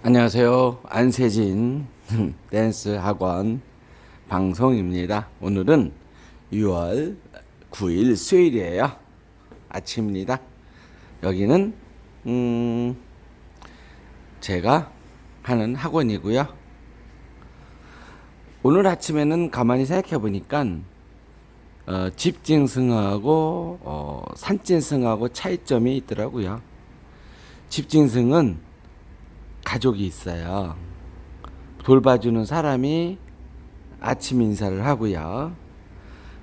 안녕하세요. 안세진 댄스 학원 방송입니다. 오늘은 6월 9일 수요일이에요. 아침입니다. 여기는 음 제가 하는 학원이고요. 오늘 아침에는 가만히 생각해 보니까 어, 집징승하고 어, 산짐승하고 차이점이 있더라고요. 집징승은 가족이 있어요. 돌봐주는 사람이 아침 인사를 하고요.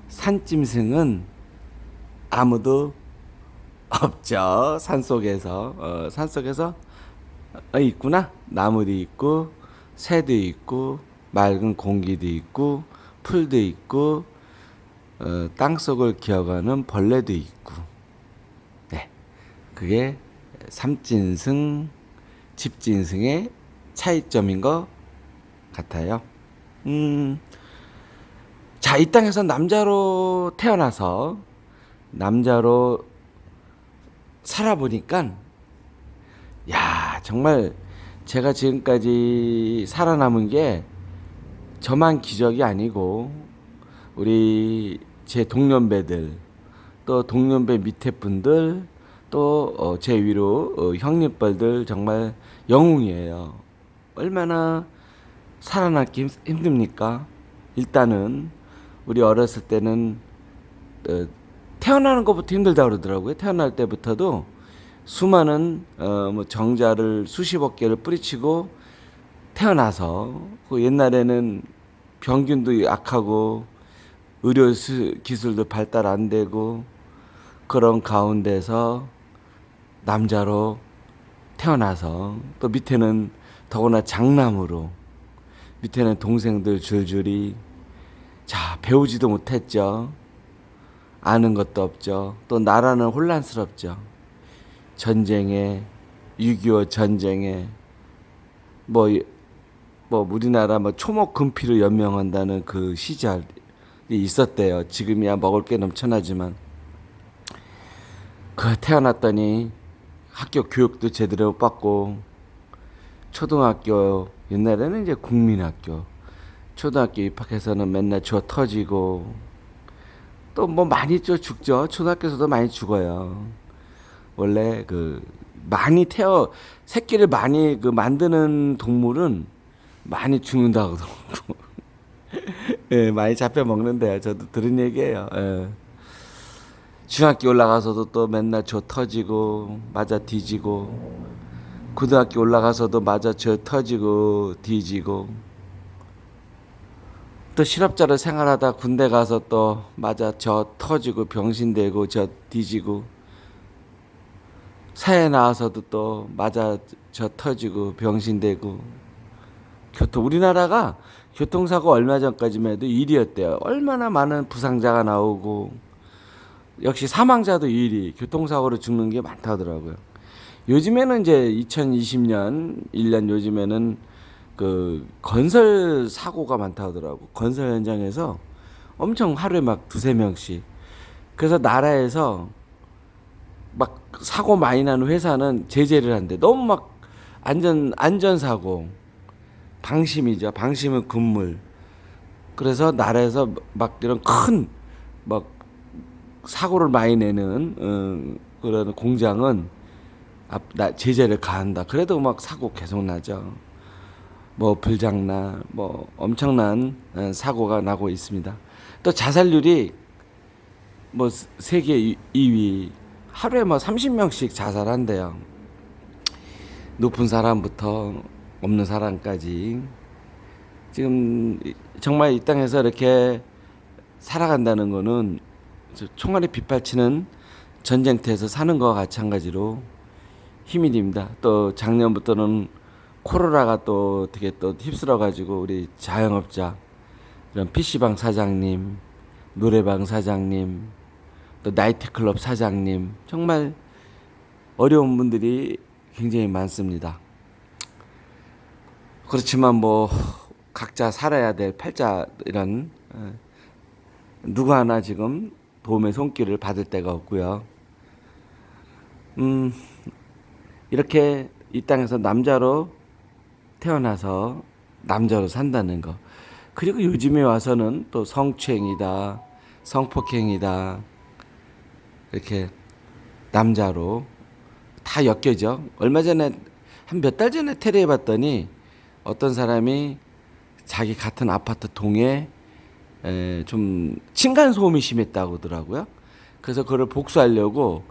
산짐승은 아무도 없죠. 산 속에서 어, 산 속에서 어, 있구나. 나무도 있고 새도 있고 맑은 공기도 있고 풀도 있고 어, 땅 속을 기어가는 벌레도 있고. 네, 그게 삼진승, 집진승의 차이점인 것 같아요. 음, 자, 이 땅에서 남자로 태어나서 남자로 살아보니까, 야, 정말 제가 지금까지 살아남은 게 저만 기적이 아니고, 우리 제 동년배들, 또 동년배 밑에 분들, 또 어, 제 위로 어, 형님뻘들 정말 영웅이에요. 얼마나 살아남기 힘- 힘듭니까? 일단은 우리 어렸을 때는 어, 태어나는 것부터 힘들다 그러더라고요. 태어날 때부터도 수많은 어, 뭐 정자를 수십억 개를 뿌리치고 태어나서 그 옛날에는 병균도 약하고 의료 수- 기술도 발달 안 되고 그런 가운데서 남자로 태어나서 또 밑에는 더구나 장남으로 밑에는 동생들 줄줄이 자 배우지도 못했죠. 아는 것도 없죠. 또 나라는 혼란스럽죠. 전쟁에 6.25 전쟁에 뭐 뭐 우리나라 뭐 초목 금피를 연명한다는 그 시절이 있었대요. 지금이야 먹을 게 넘쳐나지만 그 태어났더니 학교 교육도 제대로 못 받고 초등학교 옛날에는 이제 국민학교. 초등학교 입학해서는 맨날 주어 터지고 또 뭐 많이 또 죽죠. 초등학교에서도 많이 죽어요. 원래 그 많이 태어 새끼를 많이 그 만드는 동물은 많이 죽는다고. 예 많이 잡혀 먹는데요. 저도 들은 얘기예요. 예. 중학교 올라가서도 또 맨날 저 터지고 맞아 뒤지고 고등학교 올라가서도 맞아 저 터지고 뒤지고. 또 실업자로 생활하다 군대 가서 또 맞아 저 터지고 병신되고 저 뒤지고. 사회 나와서도 또 맞아 저 터지고 병신되고. 교통 우리나라가 교통사고 얼마 전까지만 해도 1위였대요. 얼마나 많은 부상자가 나오고 역시 사망자도 1위 교통사고로 죽는 게 많다더라고요. 요즘에는 이제 2020년 1년 요즘에는 그 건설 사고가 많다더라고. 건설 현장에서 엄청 하루에 막 두세 명씩. 그래서 나라에서 막 사고 많이 나는 회사는 제재를 한대. 너무 막 안전 안전 사고 방심이죠. 방심은 금물. 그래서 나라에서 막 이런 큰 막 사고를 많이 내는 어, 그런 공장은 앞, 나, 제재를 가한다. 그래도 막 사고 계속 나죠. 뭐 불장난, 뭐 엄청난 어, 사고가 나고 있습니다. 또 자살률이 뭐 스- 세계 2위 하루에 뭐 30명씩 자살한대요. 높은 사람부터 없는 사람까지 지금 이- 정말 이 땅에서 이렇게 살아간다는 거는 저 총알이 빗발치는 전쟁터에서 사는 것과 마찬가지로 힘이 듭니다. 또 작년부터는 코로나가 또 어떻게 또 휩쓸어 가지고 우리 자영업자 이런 PC방 사장님, 노래방 사장님, 또 나이트클럽 사장님 정말 어려운 분들이 굉장히 많습니다. 그렇지만 뭐 각자 살아야 될 팔자 이런 어, 누구 하나 지금 도움의 손길을 받을 데가 없고요. 음, 이렇게 이 땅에서 남자로 태어나서 남자로 산다는 거. 그리고 요즘에 와서는 또 성추행이다, 성폭행이다, 이렇게 남자로 다 엮여져. 얼마 전에 한 몇 달 전에 테레에 봤더니 어떤 사람이 자기 같은 아파트 동에 에, 좀 층간 소음이 심했다고 하더라고요. 그래서 그걸 복수하려고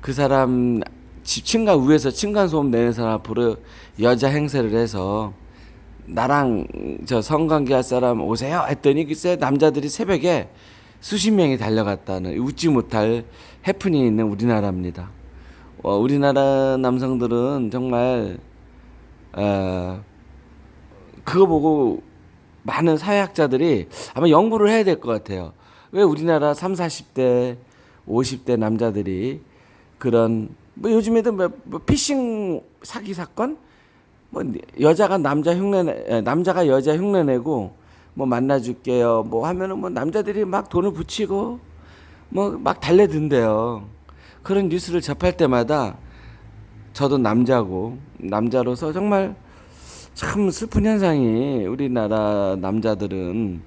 그 사람 집 층간 위에서 층간 소음 내는 사람 앞으로 여자 행세를 해서 나랑 저 성관계할 사람 오세요 했더니 글쎄 남자들이 새벽에 수십 명이 달려갔다는 웃지 못할 해프닝이 있는 우리나라입니다. 어, 우리나라 남성들은 정말 어, 그거 보고 많은 사회학자들이 아마 연구를 해야 될 것 같아요. 왜 우리나라 3, 40대, 50대 남자들이 그런 뭐 요즘에도 뭐, 뭐 피싱 사기 사건? 뭐 여자가 남자 흉내 에, 남자가 여자 흉내 내고 뭐 만나 줄게요. 뭐 하면은 뭐 남자들이 막 돈을 붙이고 뭐 막 달래든대요. 그런 뉴스를 접할 때마다 저도 남자고 남자로서 정말 참 슬픈 현상이 우리나라 남자들은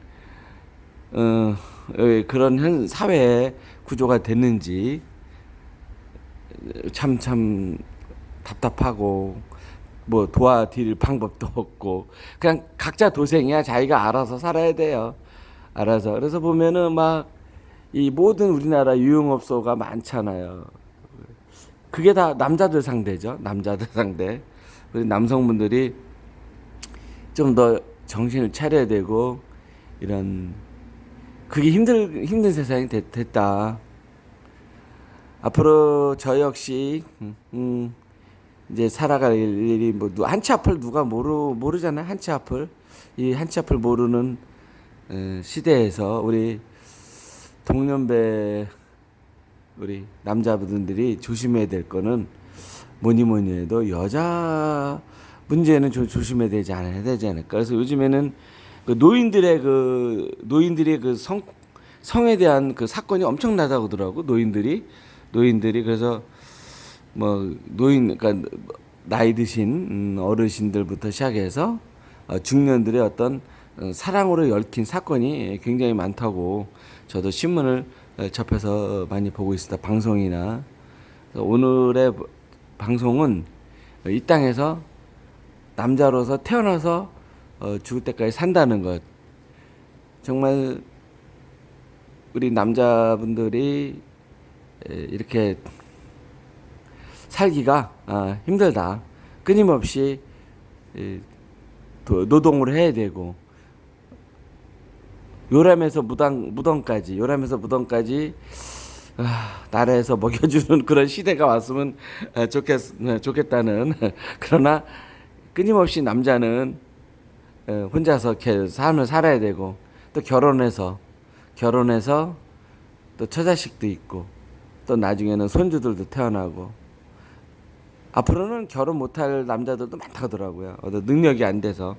어, 왜 그런 현 사회 구조가 됐는지 참참 답답하고 뭐 도와드릴 방법도 없고 그냥 각자 도생이야 자기가 알아서 살아야 돼요. 알아서 그래서 보면은 막 이 모든 우리나라 유흥업소가 많잖아요. 그게 다 남자들 상대죠. 남자들 상대. 우리 남성분들이 좀 더 정신을 차려야 되고 이런 그게 힘들 힘든 세상이 됐, 됐다. 앞으로 저 역시 음, 음, 이제 살아갈 일이 뭐 누- 한치 앞을 누가 모르 모르잖아요. 한치 앞을 이 한치 앞을 모르는 어, 시대에서 우리 동년배 우리 남자분들이 조심해야 될 거는 뭐니 뭐니 해도 여자 문제는 조, 조심해야 되지 않아야 되지 않을까. 그래서 요즘에는 그 노인들의 그 노인들의 그 성 성에 대한 그 사건이 엄청나다고 하더라고 노인들이. 노인들이 그래서 뭐 노인 그러니까 나이 드신 음, 어르신들부터 시작해서 어, 중년들의 어떤 어, 사랑으로 얽힌 사건이 굉장히 많다고 저도 신문을 어, 접해서 많이 보고 있습니다. 방송이나. 오늘의 방송은 이 땅에서 남자로서 태어나서 어, 죽을 때까지 산다는 것 정말 우리 남자분들이 에, 이렇게 살기가 아, 힘들다. 끊임없이 노동을 해야 되고 요람에서 무당 무덤까지 요람에서 무덤까지 아, 나라에서 먹여주는 그런 시대가 왔으면 아, 좋겠 네, 좋겠다는 그러나 끊임없이 남자는 어, 혼자서 삶을 살아야 되고 또 결혼해서 결혼해서 또 처자식도 있고 또 나중에는 손주들도 태어나고 앞으로는 결혼 못할 남자들도 많다더라고요. 어, 능력이 안 돼서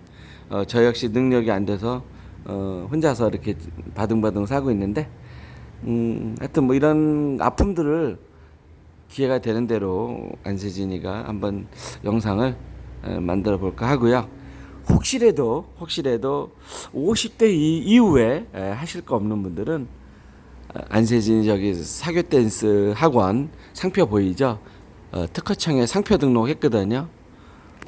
어, 저 역시 능력이 안 돼서 어, 혼자서 이렇게 바둥바둥 살고 있는데 음, 하여튼 뭐 이런 아픔들을 기회가 되는 대로 안세진이가 한번 영상을 어, 만들어 볼까 하고요. 혹시라도 혹시라도 50대 이, 이후에 에, 하실 거 없는 분들은 어, 안세진이 저기 사교 댄스 학원 상표 보이죠? 어, 특허청에 상표 등록했거든요.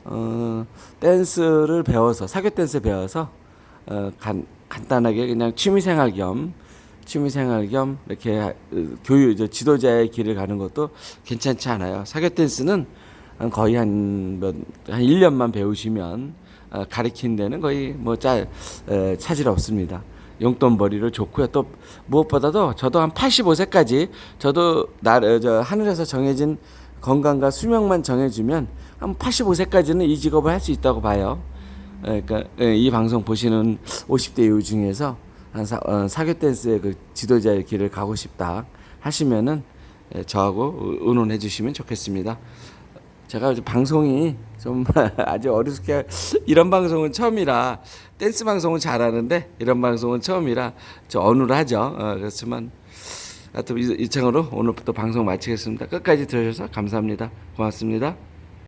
어, 댄스를 배워서 사교 댄스 배워서 어, 간, 간단하게 그냥 취미생활 겸 취미생활 겸 이렇게 어, 교육 저 지도자의 길을 가는 것도 괜찮지 않아요. 사교 댄스는 한 거의 한몇한 1년만 배우시면 어, 가리키는 데는 거의 뭐짜 에, 차질 없습니다. 용돈벌이로 좋고요. 또 무엇보다도 저도 한 85세까지 저도 나 저 하늘에서 정해진 건강과 수명만 정해주면 한 85세까지는 이 직업을 할 수 있다고 봐요. 에, 그러니까 에, 이 방송 보시는 50대 이후 중에서 한 사, 어, 사교 댄스의 그 지도자의 길을 가고 싶다 하시면은 에, 저하고 의논해 주시면 좋겠습니다. 제가 방송이 좀 아주 어리숙해 이런 방송은 처음이라 댄스 방송은 잘하는데 이런 방송은 처음이라 저 어눌하죠. 어, 그렇지만 하여튼 이, 이 창으로 오늘부터 방송 마치겠습니다. 끝까지 들어주셔서 감사합니다. 고맙습니다.